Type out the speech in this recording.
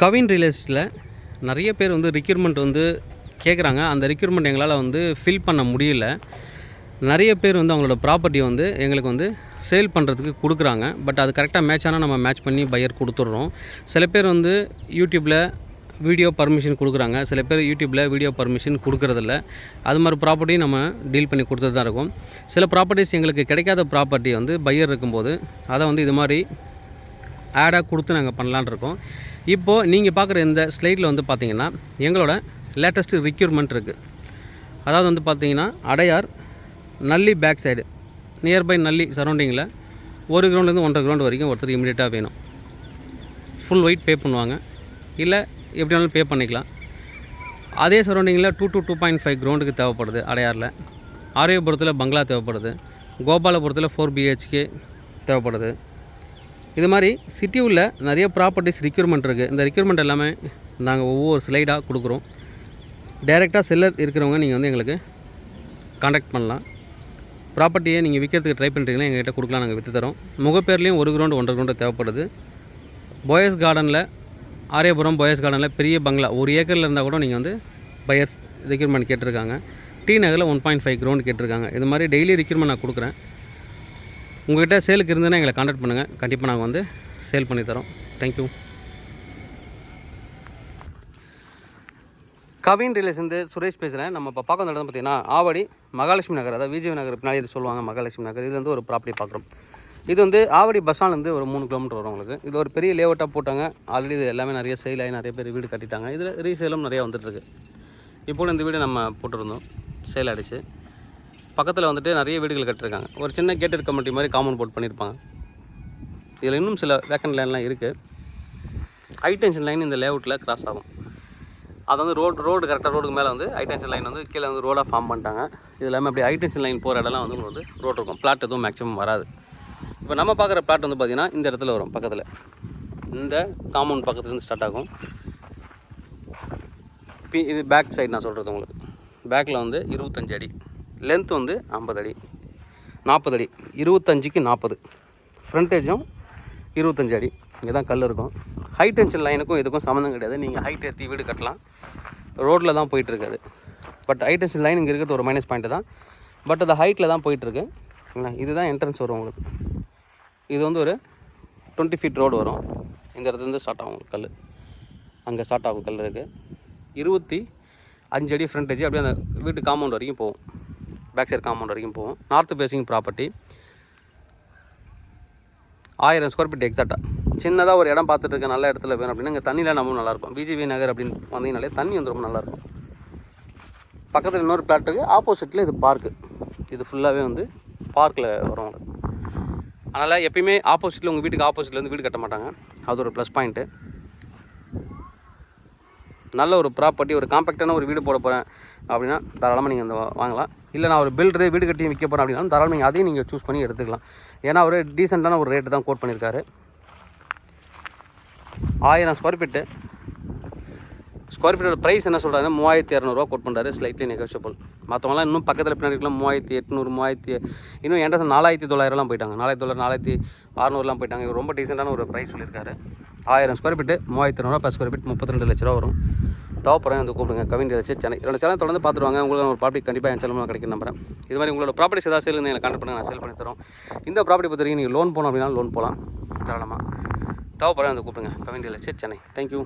கவின் ரியலிஸ்ட்டில் நிறைய பேர் வந்து ரிக்யூர்மெண்ட் வந்து கேட்குறாங்க அந்த ரிக்யூர்மெண்ட் எங்களால் வந்து ஃபில் பண்ண முடியல. நிறைய பேர் வந்து அவங்களோட ப்ராப்பர்ட்டியை வந்து எங்களுக்கு வந்து சேல் பண்ணுறதுக்கு கொடுக்குறாங்க. பட் அது கரெக்டாக மேட்ச் ஆனால் நம்ம மேட்ச் பண்ணி பையர் கொடுத்துட்றோம். சில பேர் வந்து யூடியூப்பில் வீடியோ பர்மிஷன் கொடுக்குறாங்க. சில பேர் யூடியூப்பில் வீடியோ பர்மிஷன் கொடுக்குறதில்ல. அது மாதிரி ப்ராப்பர்ட்டியும் நம்ம டீல் பண்ணி கொடுத்துட்டு தான் இருக்கும். சில ப்ராப்பர்ட்டிஸ் எங்களுக்கு கிடைக்காத ப்ராப்பர்ட்டி வந்து பையர் இருக்கும்போது அதை வந்து இது மாதிரி ஆடாக கொடுத்து நாங்கள் பண்ணலான்னு இருக்கோம். இப்போது நீங்கள் பார்க்குற இந்த ஸ்லைட்டில் வந்து பார்த்தீங்கன்னா எங்களோட லேட்டஸ்ட்டு ரிக்யூர்மெண்ட் இருக்குது அதாவது வந்து பார்த்தீங்கன்னா Adyar Nalli back side nearby Nalli சரௌண்டிங்கில் ஒரு கிரவுண்ட்லேருந்து ஒன்றரை கிரவுண்ட் வரைக்கும் ஒருத்தர் இமீடியட்டாக வேணும். ஃபுல் ஒயிட் பே பண்ணுவாங்க. இல்லை எப்படி வேணாலும் பே பண்ணிக்கலாம். அதே சரௌண்டிங்கில் two two two point five கிரவுண்டுக்கு தேவைப்படுது அடையாரில். ஆரியபுரத்தில் பங்களா தேவைப்படுது. கோபாலபுரத்தில் ஃபோர் பிஹெச்கே தேவைப்படுது. இது மாதிரி சிட்டி உள்ள நிறைய ப்ராப்பர்ட்டிஸ் ரிக்யூர்மெண்ட் இருக்குது இந்த ரிக்யூர்மெண்ட் எல்லாமே நாங்கள் ஒவ்வொரு ஸ்லைடாக கொடுக்குறோம். டைரெக்டாக செல்லர் இருக்கிறவங்க நீங்கள் வந்து எங்களுக்கு காண்டாக்ட் பண்ணலாம். ப்ராப்பர்ட்டியை நீங்கள் விற்கிறதுக்கு ட்ரை பண்ணுறீங்கன்னா எங்கள்கிட்ட கொடுக்கலாம் நாங்கள் விற்று தரோம். முகப்பேர்லேயும் ஒரு கிரவுண்டு ஒன்றரை கிரவுண்டு தேவைப்படுது. போயஸ் கார்டனில் ஆரியபுரம் போயஸ் கார்டனில் பெரிய பங்களா. ஒரு ஏக்கரில் இருந்தால் கூட நீங்கள் வந்து பையர்ஸ் ரெக்யூர்மெண்ட் கேட்டிருக்காங்க. டி நகரில் ஒன் பாயிண்ட் ஃபைவ் கிரவுண்ட் கேட்டிருக்காங்க. இது மாதிரி டெய்லி ரெக்யூர்மெண்ட் நான் கொடுக்குறேன். உங்கள்கிட்ட சேலுக்கு இருந்ததுன்னா எங்களை காண்டாக்ட் பண்ணுங்கள் கண்டிப்பாக நாங்கள் வந்து சேல் பண்ணி தரோம். தேங்க்யூ கவின் ரிலேஷன் சுரேஷ் பேசுகிறேன் நம்ம இப்போ பார்க்க இடம் பார்த்தீங்கன்னா ஆவடி மகாலட்சுமி நகர். அதாவது விஜய் நகர் பின்னாடி இது சொல்லுவாங்க மகாலட்சுமி நகர். இது வந்து ஒரு ப்ராப்பர்ட்டி பார்க்குறோம். இது வந்து ஆவடி பஸ் ஸ்டாண்ட்லேருந்து ஒரு மூணு கிலோமீட்டர் வரும் உங்களுக்கு. இது ஒரு பெரிய லேஅவுட்டாக போட்டாங்க. ஆல்ரெடி இது எல்லாமே நிறைய சேல் ஆகி நிறைய பேர் வீடு கட்டிட்டாங்க. இதில் ரீசேலும் நிறைய வந்துட்டுருக்கு இப்போ இந்த வீடு நம்ம போட்டிருந்தோம். சேல் ஆகிடுச்சு பக்கத்தில் வந்துட்டு நிறைய வீடுகள் கட்டிருக்காங்க. ஒரு சின்ன கேட்டட் கமிட்டி மாதிரி காமன் போர்ட் பண்ணியிருப்பாங்க இதில் இன்னும் சில வேக்கண்ட் லைன்லாம் இருக்குது ஹை டென்ஷன் லைன் இந்த லேஅவுட்டில் கிராஸ் ஆகும். அது வந்து ரோடு ரோடு கரெக்டாக ரோடுக்கு மேலே வந்து ஹை டென்ஷன் லைன் வந்து கீழே வந்து ரோடாக ஃபார்ம் பண்ணிட்டாங்க. இது இல்லாமல் அப்படி ஹை டென்ஷன் லைன் போகிற இடம்லாம் வந்து உங்களுக்கு வந்து ரோடு இருக்கும். பிளாட் எதுவும் மேக்ஸிமம் வராது. இப்போ நம்ம பார்க்குற பிளாட் வந்து பார்த்திங்கன்னா இந்த இடத்துல வரும் பக்கத்தில். இந்த காம்பவுண்ட் பக்கத்துலேருந்து ஸ்டார்ட் ஆகும். பி இது பேக் சைடு நான் சொல்கிறது உங்களுக்கு. பேக்கில் வந்து இருபத்தஞ்சு அடி. லென்த் வந்து ஐம்பது அடி. நாற்பது அடி. இருபத்தஞ்சிக்கு நாற்பது. ஃப்ரண்டேஜும் இருபத்தஞ்சு அடி. இங்கே தான் கல் இருக்கும். ஹை டென்ஷன் லைனுக்கும் இதுக்கும் சம்மந்தம் கிடையாது. நீங்கள் ஹைட் ஏற்றி வீடு கட்டலாம். ரோட்டில் தான் போயிட்டுருக்காது. பட் ஹை டென்ஷன் லைன் இங்கே இருக்கிறது ஒரு மைனஸ் பாயிண்ட்டு தான். பட் அது ஹைட்டில் தான் போயிட்டுருக்கு. இதுதான் என்ட்ரன்ஸ் வரும் உங்களுக்கு. இது வந்து ஒரு டுவெண்ட்டி ஃபீட் ரோடு வரும். இந்த இடத்துலேருந்து ஸ்டார்ட் ஆகும் கல் அங்கே ஸ்டார்ட் ஆகும் கல் இருக்குது இருபத்தி அஞ்சு அடி ஃப்ரண்டேஜ் அப்படியே அந்த வீட்டு காம்பவுண்ட் வரைக்கும் போகும். பேக் சைடு காம்பவுண்ட் வரைக்கும் போகும் நார்த் ஃபேஸிங் ப்ராப்பர்ட்டி ஆயிரம் ஸ்கொயர் ஃபீட் எக்ஸாக்டாக சின்னதாக ஒரு இடம் பார்த்துட்டு இருக்க நல்ல இடத்துல வேணும் அப்படின்னா இங்கே தண்ணியில் நம்ம நல்லாயிருக்கும். பிஜிபி நகர் அப்படின்னு வந்தீங்கனாலே தண்ணி வந்து ரொம்ப நல்லாயிருக்கும். பக்கத்தில் இன்னொரு பிளாட் இருக்குது ஆப்போசிட்டில் இது பார்க்கு இது ஃபுல்லாகவே வந்து பார்க்கில் வரும் அதனால் எப்பயுமே ஆப்போசிட்டில் உங்கள் வீட்டுக்கு ஆப்போசிட்டில் வந்து வீடு கட்ட மாட்டாங்க. அது ஒரு ப்ளஸ் பாயிண்ட்டு நல்ல ஒரு ப்ராப்பர்ட்டி ஒரு காம்பேக்டான ஒரு வீடு போட போகிறேன் அப்படின்னா தாராளமாக நீங்கள் அந்த வாங்கலாம். இல்லை நான் ஒரு பில்டரு வீடு கட்டி விற்க போகிறேன் அப்படின்னா தாராளமாக நீங்கள் அதையும் நீங்கள் சூஸ் பண்ணி எடுத்துக்கலாம். ஏன்னா அவர் டீசெண்டான ஒரு ரேட்டு தான் கோட் பண்ணியிருக்காரு ஆயிரம் ஸ்கொயர் ஃபீட்டு ஸ்கொயர் ஃபீட்டோட ப்ரைஸ் என்ன சொல்கிறாரு மூவாயிரத்தி இரநூறுவா கோட் பண்ணுறாரு ஸ்லைட்லி நெகோஷியபிள் மற்றவங்களாம் இன்னும் பக்கத்தில் பின்னாடி இருக்கலாம் மூவாயிரத்தி எட்நூறு மூவாயிரத்தி இன்னும் என்கிட்ட நாலாயிரத்தி தொள்ளாயிரம்லாம் போயிட்டாங்க. நாலாயிரத்தி தொள்ளாயிரம் நாலாயிரத்தி அறநூறுலாம் போயிட்டாங்க. ரொம்ப டீசெண்டான ஒரு ப்ரைஸ் சொல்லியிருக்காரு. ஆயிரம் ஸ்கொயர் ஃபீட்டு மூவாயிரத்தி இரநூறுவா பர் ஸ்கொயர் ஃபீட் முப்பத்தி ரெண்டு லட்ச ரூபா வரும். தேவைப்படுறேன் வந்து கூப்பிடுங்க. கவின் வச்சு சென்னை. என்னோட சேனல் தொடர்ந்து பார்த்துருவாங்க. உங்களுக்கு ஒரு ப்ராப்பர்ட்டி கண்டிப்பாக என் சேனல் கிடைக்கும் நம்புறேன். இது மாதிரி உங்களோட ப்ராப்பர்ட்டிஸ் ஏதாவது சேல் எனக்கு கான்டாக்ட் பண்ணுங்க. நான் சேல் பண்ணி தரோம். இந்த ப்ராப்பர்ட்டி பொறுத்த வரைக்கும் நீங்கள் லோன் போகணும் அப்படின்னா லோன் போகலாம் தாராளமாக தேவைப்படுறேன் வந்து கூப்பிடுங்க. கவின் வச்சு சென்னை. தேங்க்யூ